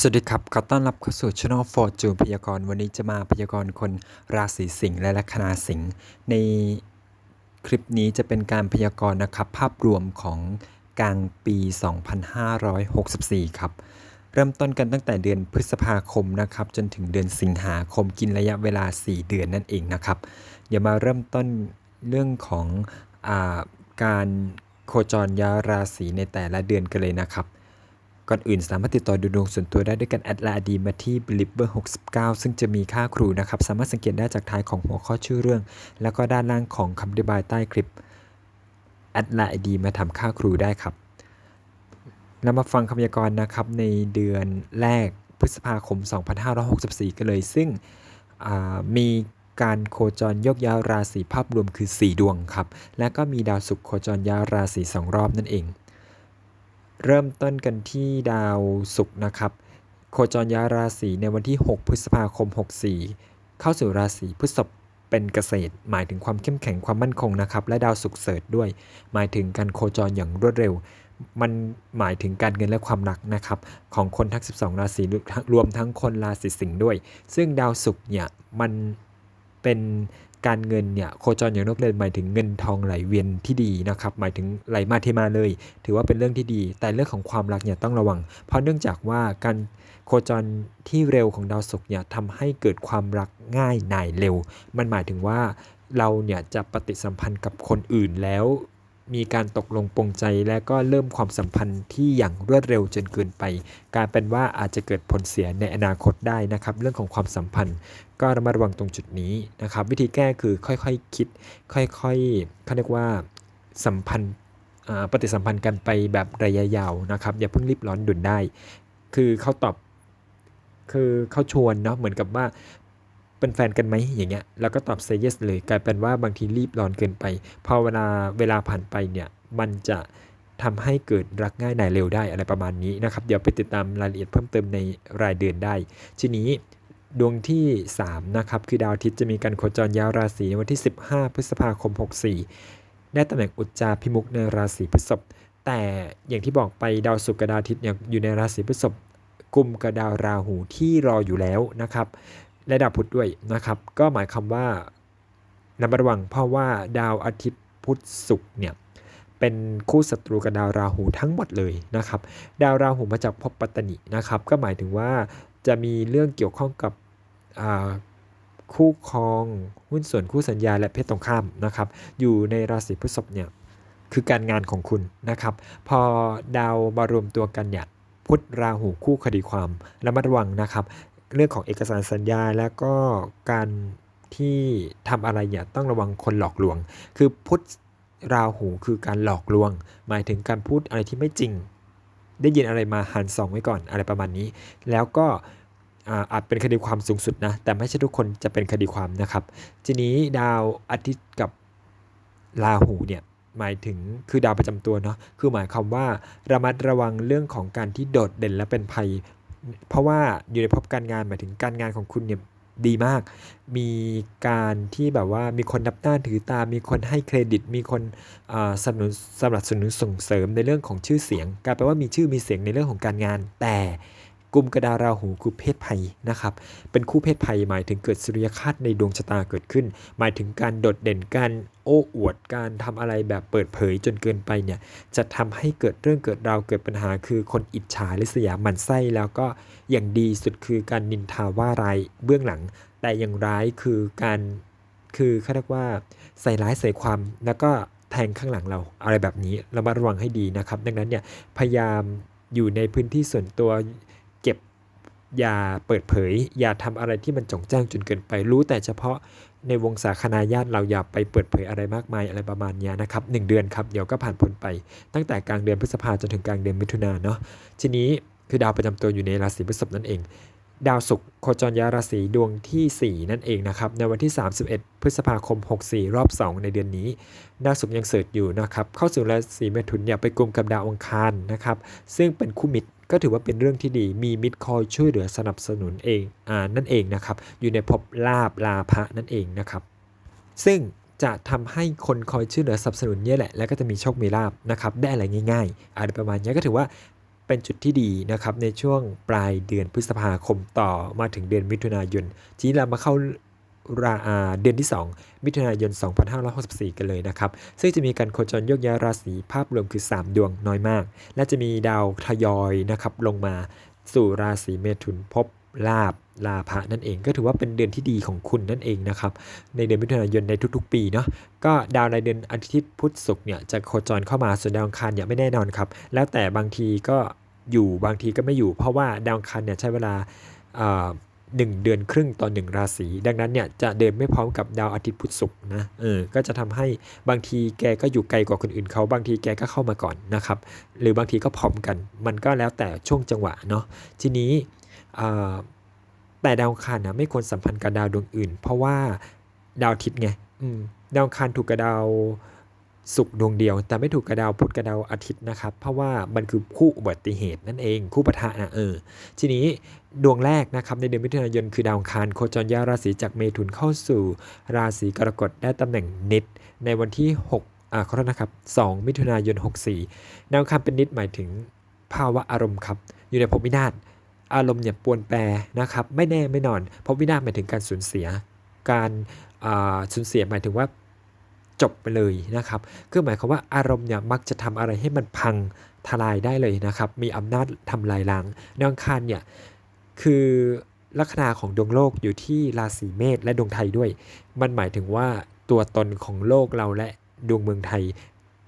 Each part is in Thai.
สวัสดีครับ ขอต้อนรับเข้าสู่ช่อง Fortune พยากรณ์วันนี้จะมาพยากรณ์คนราศีสิงห์และลัคนาสิงห์ ในคลิปนี้จะเป็นการพยากรณ์นะครับ ภาพรวมของกลางปี 2564 ครับ เริ่มต้นกันตั้งแต่เดือนพฤษภาคมนะครับ จนถึงเดือนสิงหาคมกินระยะเวลา 4 เดือนนั่นเองนะครับ เดี๋ยวมาเริ่มต้นเรื่องของอาการโคจรย้ายราศีในแต่ละเดือนกันเลยนะครับ ก่อนอื่นสามารถติดต่อดูดวงส่วนตัวได้ด้วยกันแอดไลน์ดีมาที่ believer 69 ซึ่งจะมีค่าครูนะครับ สามารถสังเกตได้จากท้ายของหัวข้อชื่อเรื่อง แล้วก็ด้านล่างของคำอธิบายใต้คลิปแอดไลน์ดีมาทำค่าครูได้ครับเรามาฟังคำพยากรณ์นะครับในเดือนแรกพฤษภาคม 2564 กันเลย ซึ่งมีการโคจรยกย้ายราศีภาพรวมคือ 4 ดวงครับ และก็มีดาวศุกร์โคจรย้ายราศี2รอบนั่นเอง เริ่มต้นกันที่ดาวศุกร์นะครับ โคจรย้ายราศีในวันที่ 6 พฤษภาคม 64 เข้าสู่ราศีพฤษภเป็นเกษตร หมายถึงความเข้มแข็งความมั่นคงนะครับ และดาวศุกร์เสริฐด้วย หมายถึงการโคจรอย่างรวดเร็ว มันหมายถึงการเงินและความรักนะครับ ของคนทั้ง 12 ราศีรวมทั้งคนราศีสิงห์ด้วย ซึ่งดาวศุกร์เนี่ยมันเป็น การเงินเนี่ยโคจรอย่างนกเรียนหมายถึงเงินทองไหลเวียนที่ดีนะครับหมายถึงไหลมาเทมาเลย ถือว่าเป็นเรื่องที่ดี แต่เรื่องของความรักเนี่ยต้องระวัง เพราะเนื่องจากว่าการโคจรที่เร็วของดาวศุกร์เนี่ยทำให้เกิดความรักง่ายหน่ายเร็ว มันหมายถึงว่าเราเนี่ยจะปฏิสัมพันธ์กับคนอื่นแล้ว มีการตกลงปรงใจและก็เริ่มความสัมพันธ์ที่อย่างรวดเร็วจนเกินไปกลารเป็นว่าอาจจะเกิดผลเสียในอนาคตได้นะครับ เรื่องของความสัมพันธ์ ก็ระมัดระวังตรงจุดนี้นะครับ วิธีแก้คือค่อยๆคคิด ค่อยๆเขาเรียกว่าสัมพันธ์ปฏิสัมพันธ์กันไปแบบระยะยาวนะครับ อย่าเพิ่งรีบร้อนด่วนได้ คือเขาตอบคือเขาชวนเนาะเหมือนกับว่า เป็นแฟนกันไหมอย่างเงี้ยแล้วก็ตอบ say yes เลยกลายเป็นว่าบางทีรีบร้อนเกินไปพอเวลาเวลาผ่านไปเนี่ยมันจะทำให้เกิดรักง่ายหน่ายเร็วได้อะไรประมาณนี้นะครับ เดี๋ยวไปติดตามรายละเอียดเพิ่มเติมในรายเดือนได้ ทีนี้ดวงที่ 3 นะครับ คือดาวอาทิตย์จะมีการโคจรยายราศีในวันที่ 15 พฤษภาคม 64 ได้ตำแหน่งอุจจาพิมุกในราศีพฤษภแต่อย่างที่บอกไปดาวศุกร์กับดาวอาทิตย์เนี่ยอยู่ในราศีพฤษภกลุ่มกับดาวราหูที่รออยู่แล้วนะครับ และดาวพุธด้วยนะครับ ก็หมายความว่าระมัดระวังเพราะว่าดาวอาทิตย์พุธศุกร์เนี่ยเป็นคู่ศัตรูกับดาวราหูทั้งหมดเลยนะครับ ดาวราหูมาจากภพปัตตนินะครับ ก็หมายถึงว่าจะมีเรื่องเกี่ยวข้องกับคู่ครองหุ้นส่วนคู่สัญญาและเพศตรงข้ามนะครับ อยู่ในราศีพฤษภเนี่ยคือการงานของคุณนะครับ พอดาวมารวมตัวกันเนี่ยพุธราหูคู่คดีความระมัดระวังนะครับ เรื่องของเอกสารสัญญา แล้วก็การที่ทำอะไรเนี่ยต้องระวังคนหลอกลวง คือพุทธราหูคือการหลอกลวง หมายถึงการพูดอะไรที่ไม่จริง ได้ยินอะไรมาหันสองไว้ก่อนอะไรประมาณนี้ แล้วก็อาอาจเป็นคดีความสูงสุดนะ แต่ไม่ใช่ทุกคนจะเป็นคดีความนะครับ ทีนี้ดาวอาทิตย์กับราหูเนี่ยหมายถึงคือดาวประจำตัวเนาะคือหมายความว่าระมัดระวังเรื่องของการที่โดดเด่นและเป็นภัย เพราะว่าอยู่ในพบการงานหมายถึงการงานของคุณเนี่ยดีมาก มีการที่แบบว่ามีคนนับหน้าถือตา มีคนให้เครดิต มีคนสนับสนุนสนับสนุนส่งเสริมในเรื่องของชื่อเสียงกลายเป็นว่ามีชื่อมีเสียงในเรื่องของการงาน แต่ กลุ่มกระดาราหูคือเพศภัยนะครับ เป็นคู่เพศภัยหมายถึงเกิดสุริยคาตในดวงชะตาเกิดขึ้น หมายถึงการโดดเด่นการโอ้อวดการทำอะไรแบบเปิดเผยจนเกินไปเนี่ยจะทำให้เกิดเรื่องเกิดราวเกิดปัญหา คือคนอิจฉาริษยาหมันไส้แล้วก็อย่างดีสุดคือการนินทาว่าร้ายเบื้องหลัง แต่อย่างร้ายคือการคือเขาเรียกว่าใส่ร้ายใส่ความแล้วก็แทงข้างหลังเราอะไรแบบนี้เรามาระวังให้ดีนะครับ ดังนั้นเนี่ยพยายามอยู่ในพื้นที่ส่วนตัว อย่าเปิดเผย อย่าทำอะไรที่มันจงแจ้งจนเกินไป รู้แต่เฉพาะในวงสาคนาญาติเราอย่าไปเปิดเผยอะไรมากมายอะไรประมาณนี้นะครับหนึ่งเดือนครับเดี๋ยวก็ผ่านพ้นไป ตั้งแต่กลางเดือนพฤษภาจนถึงกลางเดือนมิถุนาเนาะทีนี้คือดาวประจำตัวอยู่ในราศีพฤษภนั่นเอง ดาวศุกร์โคจรยาราศีดวงทีสี่ 4 นั่นเองนะครับในวันที่ 31 พฤษภาคม 64 รอบ 2 ในเดือนนี้ ดาวศุกร์ยังเสิร์ชอยู่นะครับเข้าสู่ราศีเมถุนเนี่ยไปกลุ่มกับดาวองคารนะครับซึ่งเป็นคู่มิตร ก็ถือว่าเป็นเรื่องที่ดีมีมิตรคอยช่วยเหลือสนับสนุนเองอ่านั่นเองนะครับ อยู่ในภพลาบลาภะนั่นเองนะครับ ซึ่งจะทำให้คนคอยช่วยเหลือสนับสนุนเนี่ยแหละ แล้วก็จะมีโชค มีลาบนะครับ ได้อะไรง่ายๆอะไรประมาณนี้ก็ถือว่าเป็นจุดที่ดีนะครับในช่วงปลายเดือนพฤษภาคมต่อมาถึงเดือนมิถุนายน ทีนี้เรามาเข้า ราอาเดือนที่ 2 มิถุนายน 2564 กันเลยนะครับ ซึ่งจะมีการโคจรโยกย้ายราศีภาพรวมคือ 3 ดวงน้อยมาก และจะมีดาวทยอยนะครับลงมาสู่ราศีเมถุนภพลาบลาภะนั่นเองก็ถือว่าเป็นเดือนที่ดีของคุณนั่นเองนะครับ ในเดือนมิถุนายนในทุกๆ ปีเนาะก็ดาวในเดือนอาทิตย์พุธศุกร์เนี่ยจะโคจรเข้ามาส่วนดาวอังคารเนี่ยไม่แน่นอนครับ แล้วแต่บางทีก็อยู่บางทีก็ไม่อยู่ เพราะว่าดาวอังคารเนี่ยใช้เวลา อ่าหนึ่งเดือนครึ่งต่อหนึ่งราศี ดังนั้นเนี่ยจะเดินไม่พร้อมกับดาวอาทิตย์พุธศุกร์นะเออก็จะทำให้บางทีแกก็อยู่ไกลกว่าคนอื่นเขาบางทีแกก็เข้ามาก่อนนะครับ หรือบางทีก็พร้อมกัน มันก็แล้วแต่ช่วงจังหวะเนาะทีนี้แต่ดาวคารนะไม่ควรสัมพันธ์กับดาวดวงอื่น เพราะว่าดาวอาทิตย์ไงดาวคารถูกกับดาว ศุกดวงเดียว แต่ไม่ถูกกับดาวพุธกับดาวอาทิตย์นะครับ เพราะว่ามันคือคู่อุบัติเหตุนั่นเอง คู่ปะทะนะเออ ทีนี้ดวงแรกนะครับในเดือนมิถุนายนคือดาวคารโคจรย้ายราศีจากเมถุนเข้าสู่ ราศีกรกฎได้ตำแหน่งนิด ในวันที่ 6อ่าขอโทษนะครับ 2 มิถุนายน 64 ดาวคารเป็นนิดหมายถึงภาวะอารมณ์ครับ อยู่ในภพวินาศอารมณ์เนี่ยปวนแปรนะครับไม่แน่ไม่นอนเพวินาศหมายถึงการสูญเสีย การอ่าสูญเสียหมายถึงว่า จบไปเลยนะครับ คือหมายความว่าอารมณ์เนี่ยมักจะทำอะไรให้มันพังทลายได้เลยนะครับ มีอำนาจทำลายล้างดาวอังคารเนี่ยคือลัคนาของดวงโลกอยู่ที่ราศีเมษและดวงไทยด้วย มันหมายถึงว่าตัวตนของโลกเราและดวงเมืองไทย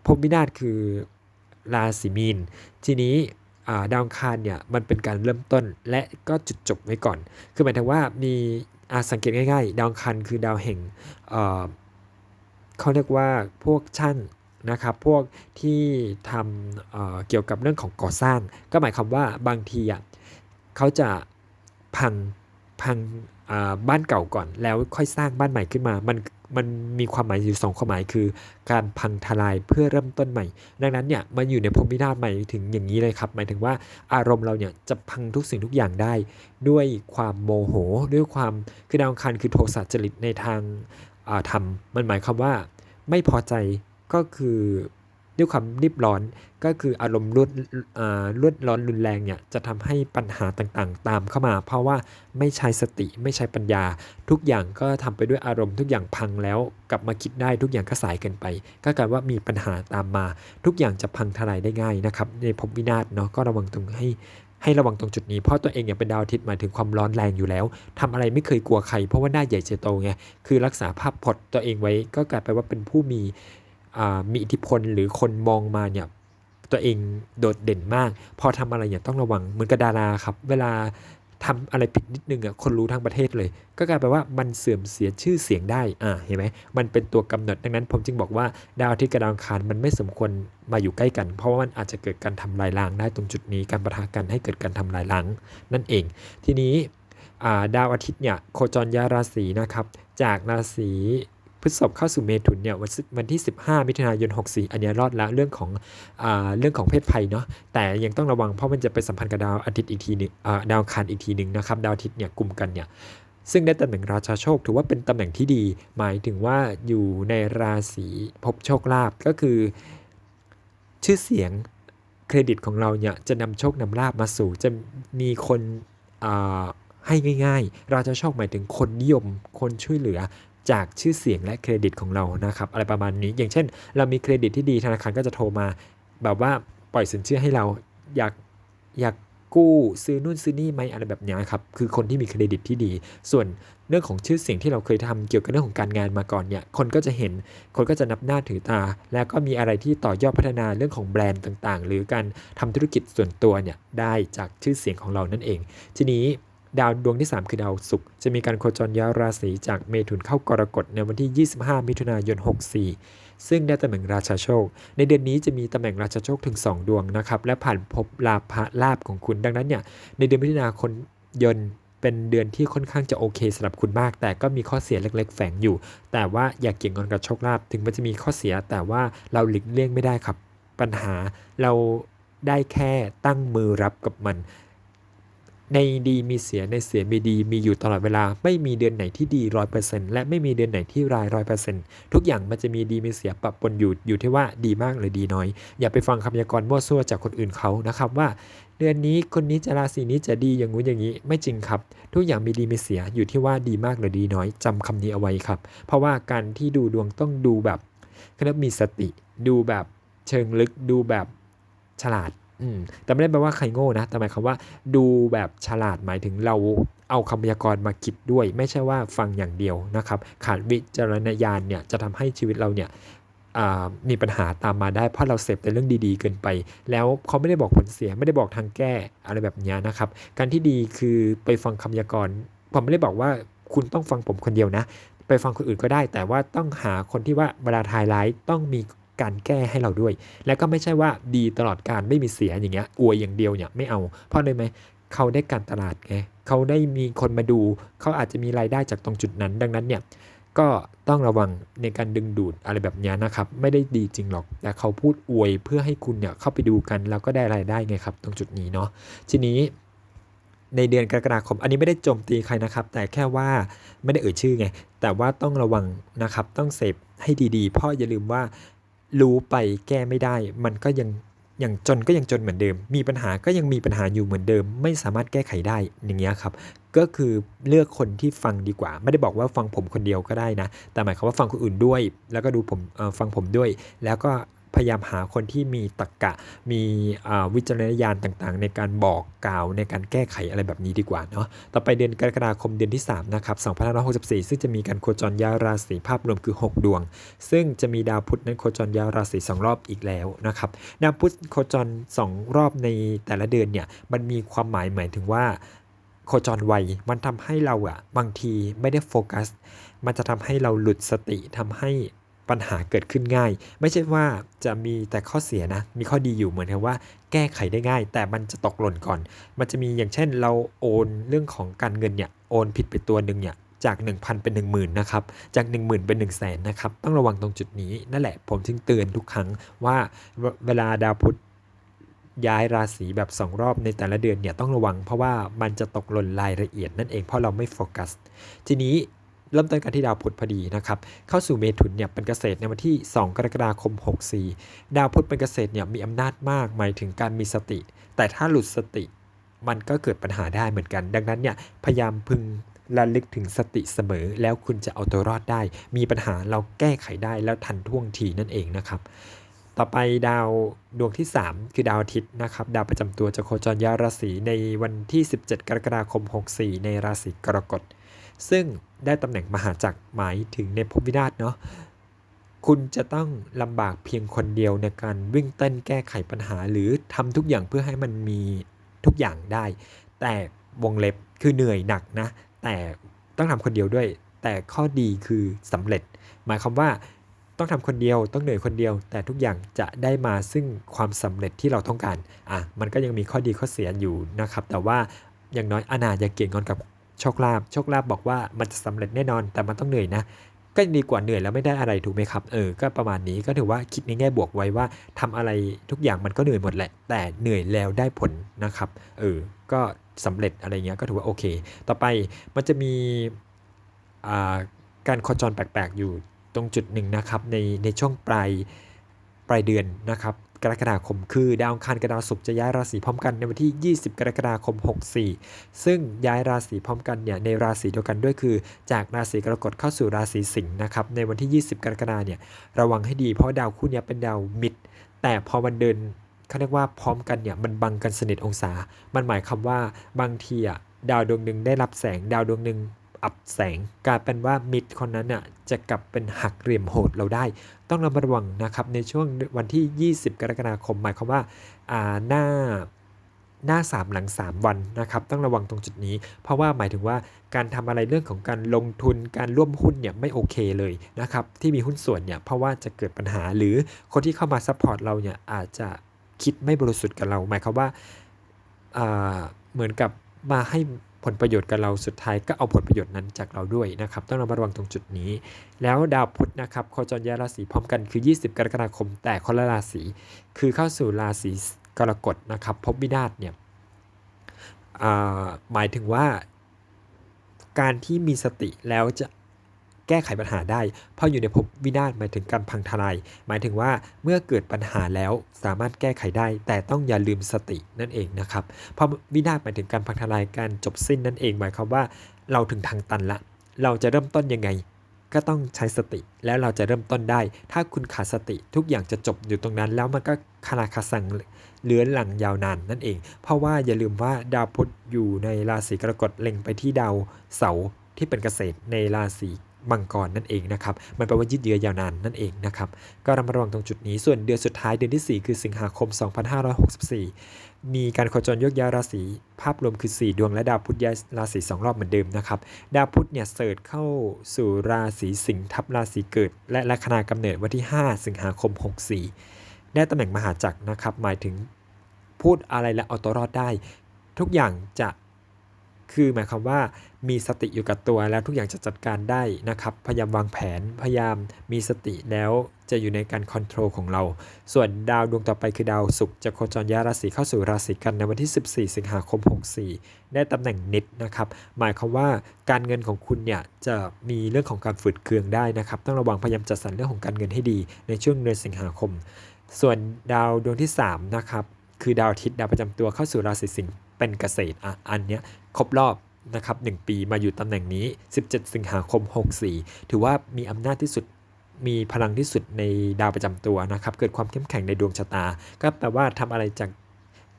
ภพวินาศคือราศีมีน ทีนี้ดาวอังคารเนี่ยมันเป็นการเริ่มต้นและก็จุดจบไว้ก่อน คือหมายถึงว่ามีอาสังเกตง่ายๆ ดาวอังคารคือดาวแห่ง เขาเรียกว่าพวกช่างนะครับพวกที่ทำเเกี่ยวกับเรื่องของก่อสร้าง ก็หมายความว่าบางทีอะเขาจะพังพังบ้านเก่าก่อน แล้วค่อยสร้างบ้านใหม่ขึ้นมา มันมันมีความหมายอยู่สองความหมายคือ การพังทลายเพื่อเริ่มต้นใหม่ ดังนั้นเนี่ยมันอยู่ในภพวินาศหมายถึงอย่างนี้เลยครับ หมายถึงว่าอารมณ์เราเนี่ยจะพังทุกสิ่งทุกอย่างได้ ด้วยความโมโห ด้วยความคือดาวอังคารคือโทสะจริตในทาง อ่ามันหมายความว่าไม่พอใจก็คือด้วยความรีบร้อนก็คืออารมณ์รวดอ่ารวดร้อนรุนแรงเนี่ยจะทำให้ปัญหาต่างๆ ตามเข้ามา เพราะว่าไม่ใช้สติไม่ใช้ปัญญา ทุกอย่างก็ทำไปด้วยอารมณ์ทุกอย่างพังแล้วกลับมาคิดได้ทุกอย่างก็สายเกินไป ก็กลายว่ามีปัญหาตามมา ทุกอย่างจะพังทลายได้ง่ายนะครับในภพวินาศเนาะก็ระวังตรงให้ ให้ระวังตรงจุดนี้เพราะตัวเองเนี่ยเป็นดาวอาทิตย์หมายถึงความร้อนแรงอยู่แล้วทำอะไรไม่เคยกลัวใครเพราะว่าหน้าใหญ่เจโตไงคือรักษาภาพพจน์ตัวเองไว้ก็กลายไปว่าเป็นผู้มีอ่ามีอิทธิพลหรือคนมองมาเนี่ยตัวเองโดดเด่นมาก พอทำอะไรเนี่ยต้องระวังเหมือนกับดาราครับ เวลา ทำอะไรผิดนิดนึงอะคนรู้ทั้งประเทศเลย ก็กลายไปนว่ามันเสื่อมเสียชื่อเสียงได้อ่าเห็นไหมมันเป็นตัวกำหนดดังนั้น ผมจึงบอกว่าดาวอาทิตย์กับดาวอังคารมันไม่สมควรมาอยู่ใกล้กัน เพราะว่ามันอาจจะเกิดการทำลายล้างได้ตรงจุดนี้การประทะกันให้เกิดการทำลายล้างนั่นเอง ทีนี้ดาวอาทิตย์เนี่ยโคจรย้ายราศีนะครับจากราศี ฤษภเข้าสู่เมถุนเนี่ยวันวันที่ 15 มิถุนายน 64 อันนี้รอดแล้วเรื่องของอ่าเรื่องของเพศภัยเนาะแต่ยังต้องระวังเพราะมันจะไปสัมพันธ์กับดาวอาทิตย์อีกทีหนึงอ่าดาวอังคารอีกทีหนึ่งนะครับดาวอาทิตย์เนี่ยกลุ่มกันเนี่ยซึ่งได้ตำแหน่งราชาโชคถือว่าเป็นตำแหน่งที่ดี หมายถึงว่าอยู่ในราศีภพโชคลาภก็คือ ชื่อเสียงเครดิตของเราเนี่ยจะนำโชคนำลาบมาสู่จะมีคนให้ง่าย ๆ ราจะโชคหมายถึงคนนิยม คนช่วยเหลือ จากชื่อเสียงและเครดิตของเรานะครับอะไรประมาณนี้ อย่างเช่น เรามีเครดิตที่ดีธนาคารก็จะโทรมาแบบว่าปล่อยสินเชื่อให้เราอยากอยากกู้ซื้อนู่นซื้อนี่ไหมอะไรแบบนี้ครับคือคนที่มีเครดิตที่ดี ส่วนเรื่องของชื่อเสียงที่เราเคยทำเกี่ยวกับเรื่องของการงานมาก่อนเนี่ยคนก็จะเห็นคนก็จะนับหน้าถือตา แล้วก็มีอะไรที่ต่อยอดพัฒนาเรื่องของแบรนด์ต่างๆ หรือการทำธุรกิจส่วนตัวเนี่ยได้จากชื่อเสียงของเรานั่นเอง ทีนี้ ดาวดวงที่ 3 คือดาวศุกร์จะมีการโคจรย้ายราศีจากเมถุนเข้ากรกฎในวันที่ 25 มิถุนายน 64 ซึ่งได้ตำแหน่งราชาโชค ในเดือนนี้จะมีตำแหน่งราชาโชคถึง 2 ดวงนะครับ และผ่านภพลาภะลาบของคุณ ดังนั้นเนี่ยในเดือนมิถุนายนยนเป็นเดือนที่ค่อนข้างจะโอเคสำหรับคุณมาก แต่ก็มีข้อเสียเล็ก ๆ แฝงอยู่ แต่ว่าอย่าเกี่ยงงอนกับโชคลาภถึงมันจะมีข้อเสียแต่ว่าเราหลีกเลี่ยงไม่ได้ครับ ปัญหาเราได้แค่ตั้งมือรับกับมัน ในดีมีเสียในเสียมีดีมีอยู่ตลอดเวลา ไม่มีเดือนไหนที่ดีร้อยเปอร์เซ็นต์และไม่มีเดือนไหนที่ร้ายร้อยเปอร์เซ็นต์ทุกอย่างมันจะมีดีมีเสียปะปนอยู่อยู่ที่ว่าดีมากหรือดีน้อย อย่าไปฟังคำพยากรณ์มั่วซั่วจากคนอื่นเขานะครับว่า เดือนนี้คนนี้จะราศีนี้จะดีอย่างงู้นอย่างนี้ ไม่จริงครับ ทุกอย่างมีดีมีเสียอยู่ที่ว่าดีมากหรือดีน้อยจำคำนี้เอาไว้ครับ เพราะว่าการที่ดูดวงต้องดูแบบเขาเรียกมีสติ ดูแบบเชิงลึกดูแบบฉลาด อืมแต่ไม่ได้แปลว่าใครโง่นะแต่หมายความว่าดูแบบฉลาดหมายถึงเราเอาคำพยากรณ์มาคิดด้วย ไม่ใช่ว่าฟังอย่างเดียวนะครับ ขาดวิจารณญาณเนี่ยจะทำให้ชีวิตเราเนี่ยมีปัญหาตามมาได้เพราะเราเสพแต่เรื่องดีๆเกินไป แล้วเขาไม่ได้บอกผลเสียไม่ได้บอกทางแก้อะไรแบบนี้นะครับ การที่ดีคือไปฟังคำยากรณ์ผมไม่ได้บอกว่าคุณต้องฟังผมคนเดียวนะ ไปฟังคนอื่นก็ได้ แต่ว่าต้องหาคนที่ว่าเวลาทายไลท์ต้องมี การแก้ให้เราด้วย แล้วก็ไม่ใช่ว่าดีตลอดการไม่มีเสียอย่างเงี้ยอวยอย่างเดียวเนี่ยไม่เอา เพราะเลยไหมเขาได้การตลาดไงเขาได้มีคนมาดู เขาอาจจะมีรายได้จากตรงจุดนั้น ดังนั้นเนี่ยก็ต้องระวังในการดึงดูดอะไรแบบนี้นะครับ ไม่ได้ดีจริงหรอก แต่เขาพูดอวยเพื่อให้คุณเนี่ยเข้าไปดูกัน แล้วก็ได้รายได้ไงครับ ตรงจุดนี้เนาะทีนี้ในเดือนกรกฎาคม อันนี้ไม่ได้โจมตีใครนะครับ แต่แค่ว่าไม่ได้เอ่ยชื่อไง แต่ว่าต้องระวังนะครับ ต้องเสพให้ดีๆ เพราะอย่าลืมว่า รู้ไปแก้ไม่ได้ มันก็ยังอย่างจนก็ยังจนเหมือนเดิม มีปัญหาก็ยังมีปัญหาอยู่เหมือนเดิม ไม่สามารถแก้ไขได้อย่างเงี้ยครับ ก็คือเลือกคนที่ฟังดีกว่า ไม่ได้บอกว่าฟังผมคนเดียวก็ได้นะ แต่หมายความว่าฟังคนอื่นด้วย แล้วก็ดูผมเออฟังผมด้วย แล้วก็ พยายามหาคนที่มีตรรกะ มีวิจารณญาณต่างๆ ในการบอกกล่าวในการแก้ไขอะไรแบบนี้ดีกว่าเนาะต่อไปเดือนกรกฎาคมเดือนที่3นะครับ2564 ซึ่งจะมีการโคจรย้ายราศีภาพรวมคือ 6 ดวง ซึ่งจะมีดาวพุธนั้นโคจรย้ายราศี2รอบอีกแล้วนะครับดาวพุธโคจร 2 รอบในแต่ละเดือนเนี่ยมันมีความหมายหมายถึงว่าโคจรไว มันทำให้เราอะบางทีไม่ได้โฟกัส มันจะทำให้เราหลุดสติทำให้ ปัญหาเกิดขึ้นง่าย ไม่ใช่ว่าจะมีแต่ข้อเสียนะ มีข้อดีอยู่เหมือนกับว่า แก้ไขได้ง่าย แต่มันจะตกหล่นก่อน มันจะมีอย่างเช่นเราโอนเรื่องของการเงินเนี่ยโอนผิดไปตัวหนึ่งเนี่ยจาก 1,000 เป็น 10,000นะครับ จาก 10,000 เป็น 1 0 0 0 0แสนนะครับ ต้องระวังตรงจุดนี้ นั่นแหละ ผมถึงเตือนทุกครั้งว่าเวเวลาดาวพุธย้ายราศีแบบ 2 รอบในแต่ละเดือนเนี่ยต้องระวังเพราะว่ามันจะตกหล่นรายละเอียดนั่นเองเพราะเราไม่โฟกัส ทีนี้ เริ่มต้นกันที่ดาวพุธพอดีนะครับเข้าสู่เมถุนเนี่ยเป็นเกษตรในวันที่ 2 กรกฎาคม 64 ดาวพุธเป็นเกษตรเนี่ยมีอำนาจมากหมายถึงการมีสติ แต่ถ้าหลุดสติมันก็เกิดปัญหาได้เหมือนกัน ดังนั้นเนี่ยพยายามพึงระลึกถึงสติเสมอ แล้วคุณจะเอาตัวรอดได้ มีปัญหาเราแก้ไขได้แล้วทันท่วงทีนั่นเองนะครับ ต่อไปดาวดวงที่ 3 คือดาวอาทิตย์นะครับ ดาวประจำตัวจะโคจรย้ายราศีในวันที่ 17 กรกฎาคม 64 ในราศีกรกฎ ซึ่งได้ตำแหน่งมหาจักรหมายถึงในภพวินาศเนาะคุณจะต้องลำบากเพียงคนเดียวในการวิ่งเต้นแก้ไขปัญหา หรือทำทุกอย่างเพื่อให้มันมีทุกอย่างได้ แต่วงเล็บคือเหนื่อยหนักนะ แต่ต้องทำคนเดียวด้วย แต่ข้อดีคือสำเร็จ หมายความว่าต้องทำคนเดียวต้องเหนื่อยคนเดียว แต่ทุกอย่างจะได้มาซึ่งความสำเร็จที่เราต้องการอะมันก็ยังมีข้อดีข้อเสียอยู่นะครับ แต่ว่าอย่างน้อยอนาอย่าเกี่ยงงอนกับ โชคลาภโชคลาภบอกว่ามันจะสำเร็จแน่นอน แต่มันต้องเหนื่อยนะ ก็ดีกว่าเหนื่อยแล้วไม่ได้อะไรถูกไหมครับ เออ ก็ประมาณนี้ก็ถือว่าคิดในแง่บวกไว้ว่าทำอะไรทุกอย่างมันก็เหนื่อยหมดแหละ แต่เหนื่อยแล้วได้ผลนะครับ เออ ก็สำเร็จอะไรเงี้ยก็ถือว่าโอเค ต่อไปมันจะมีาการโคจรแปลกๆอยู่ตรงจุดหนึ่งนะครับในในช่วงปลายปลายเดือนนะครับ กรกฎาคม คือดาวอังคารกับดาวศุกร์จะย้ายราศีพร้อมกันในวันที่ 20 กรกฎาคม 64 ซึ่งย้ายราศีพร้อมกันเนี่ยในราศีเดียวกันด้วยคือ จากราศีกรกฎเข้าสู่ราศีสิงห์นะครับในวันที่ 20 กรกฎาเนี่ยระวังให้ดีเพราะดาวคู่เนี้ยเป็นดาวมิดแต่พอมันเดินเขาเรียกว่าพร้อมกันเนี่ยมันบังกันสนิทองศา มันหมายความว่าบางทีอะดาวดวงหนึ่งได้รับแสงดาวดวงหนึ่ง อับแสงกลายเป็นว่ามิดคนนั้นน่ะจะกลับเป็นหักเหลี่ยมโหดเราได้ ต้องระมัดระวังนะครับในช่วงวันที่ 20 กรกฎาคม หมายความว่าาหน้าหน้า 3 หลัง 3 วันนะครับต้องระวังตรงจุดนี้ เพราะว่าหมายถึงว่าการทำอะไรเรื่องของการลงทุนการร่วมหุ้นเนี่ยไม่โอเคเลยนะครับที่มีหุ้นส่วนเนี่ยเพราะว่าจะเกิดปัญหาหรือคนที่เข้ามาซัพพอร์ตเราเนี่ยอาจจะคิดไม่บริสุทธิ์กับเรา หมายความว่าอ่าเหมือนกับมาให้ ผลประโยชน์กับเราสุดท้ายก็เอาผลประโยชน์นั้นจากเราด้วยนะครับต้องระมัดระวังตรงจุดนี้ แล้วดาวพุธนะครับโคจรย้ายราศีพร้อมกันคือ 20 กรกฎาคม แต่คนละราศีคือเข้าสู่ราศีกรกฎนะครับพบวินาศเนี่ยหมายถึงว่าการที่มีสติแล้วจะ แก้ไขปัญหาได้ เพราะอยู่ในภพวินาศหมายถึงการพังทลาย หมายถึงว่าเมื่อเกิดปัญหาแล้วสามารถแก้ไขได้ แต่ต้องอย่าลืมสตินั่นเองนะครับ เพราะวินาศหมายถึงการพังทลายการจบสิ้นนั่นเองหมายความว่าเราถึงทางตันละ เราจะเริ่มต้นยังไงก็ต้องใช้สติแล้วเราจะเริ่มต้นได้ ถ้าคุณขาดสติทุกอย่างจะจบอยู่ตรงนั้น แล้วมันก็คาราคาสังเลื้อนหลังยาวนานนั่นเอง เพราะว่าอย่าลืมว่าดาวพุธอยู่ในราศีกรกฎเล็งไปที่ดาวเสาร์ที่เป็นเกษตรในราศี มังกรนั่นเองนะครับ มันแปลว่ายืดเยื้อยาวนานนั่นเองนะครับ ก็ระมัดระวังตรงจุดนี้ ส่วนเดือนสุดท้ายเดือนที่ 4 คือสิงหาคม 2564 มีการโคจรยกย้ายราศีภาพรวมคือ 4 ดวงและดาวพุธย้ายราศี2รอบเหมือนเดิมนะครับ ดาวพุธเนี่ยเสิร์ชเข้าสู่ราศีสิงห์ทับราศีเกิด และลัคนากำเนิดวันที่ 5 สิงหาคม 64 ได้ตำแหน่งมหาจักรนะครับ หมายถึงพูดอะไรและเอาตัวรอดได้ ทุกอย่างจะ คือหมายความว่ามีสติอยู่กับตัวแล้วทุกอย่างจะจัดการได้นะครับ พยายามวางแผน พยายามมีสติแล้วจะอยู่ในการคอนโทรลของเรา ส่วนดาวดวงต่อไปคือดาวศุกร์จะโคจรย้ายราศีเข้าสู่ราศีกันในวันที่ 14 สิงหาคม 64 ได้ตำแหน่งนิดนะครับ หมายความว่าการเงินของคุณเนี่ยจะมีเรื่องของการฝืดเคืองได้นะครับ ต้องระวังพยายามจัดสรรเรื่องของการเงินให้ดี ในช่วงเดือนสิงหาคม ส่วนดาวดวงที่3นะครับคือดาวอาทิตย์ดาวประจำตัวเข้าสู่ราศีสิงห์เป็นเกษตรอะอันเนี้ย ครบรอบนะครับ1ปีมาอยู่ตำแหน่งนี้ 17 สิงหาคม 64 ถือว่ามีอำนาจที่สุดมีพลังที่สุดในดาวประจำตัวนะครับ เกิดความเข้มแข็งในดวงชะตา ก็แปลว่าทำอะไรจาก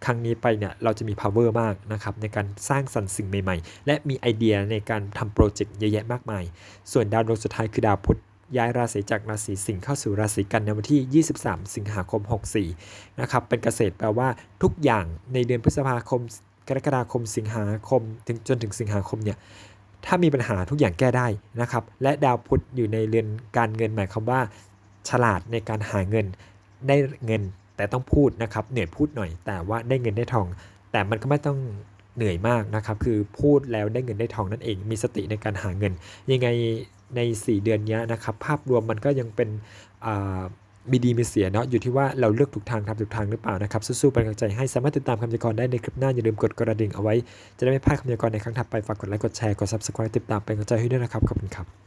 ครั้งนี้ไปเนี่ยเราจะมี power มากนะครับในการสร้างสรรค์สิ่งใหม่ๆ และมีไอเดียในการทำโปรเจกต์เยอะแยะมากมาย ส่วนดาวดวงสุดท้ายคือดาวพุธย้ายราศีจากราศีสิงห์เข้าสู่ราศีกันในวันที่ 23 สิงหาคม 64 นะครับ เป็นเกษตรแปลว่าทุกอย่างในเดือนพฤษภาคม กรกฎาคมสิงหาคมถึงจนถึงสิงหาคมเนี่ยถ้ามีปัญหาทุกอย่างแก้ได้นะครับ และดาวพุธอยู่ในเรือนการเงินหมายความว่า ฉลาดในการหาเงินได้เงินแต่ต้องพูดนะครับ เหนื่อยพูดหน่อย แต่ว่าได้เงินได้ทอง แต่มันก็ไม่ต้องเหนื่อยมากนะครับ คือพูดแล้วได้เงินได้ทองนั่นเอง มีสติในการหาเงิน ยังไงใน 4 เดือนนี้นะครับ ภาพรวมมันก็ยังเป็นอ่า มีดีมีเสียเนาะอยู่ที่ว่าเราเลือกถูกทางทำถูกทางหรือเปล่านะครับสู้ๆเป็นกำลังใจให้สามารถติดตามคำพยากรณ์ได้ในคลิปหน้าอย่าลืมกดกระดิ่งเอาไว้จะได้ไม่พลาดคำพยากรณ์ในครั้งถัดไปฝากกดไลค์กดแชร์กด subscribe ติดตามเป็นกำลังใจให้ด้วยนะครับขอบคุณครับ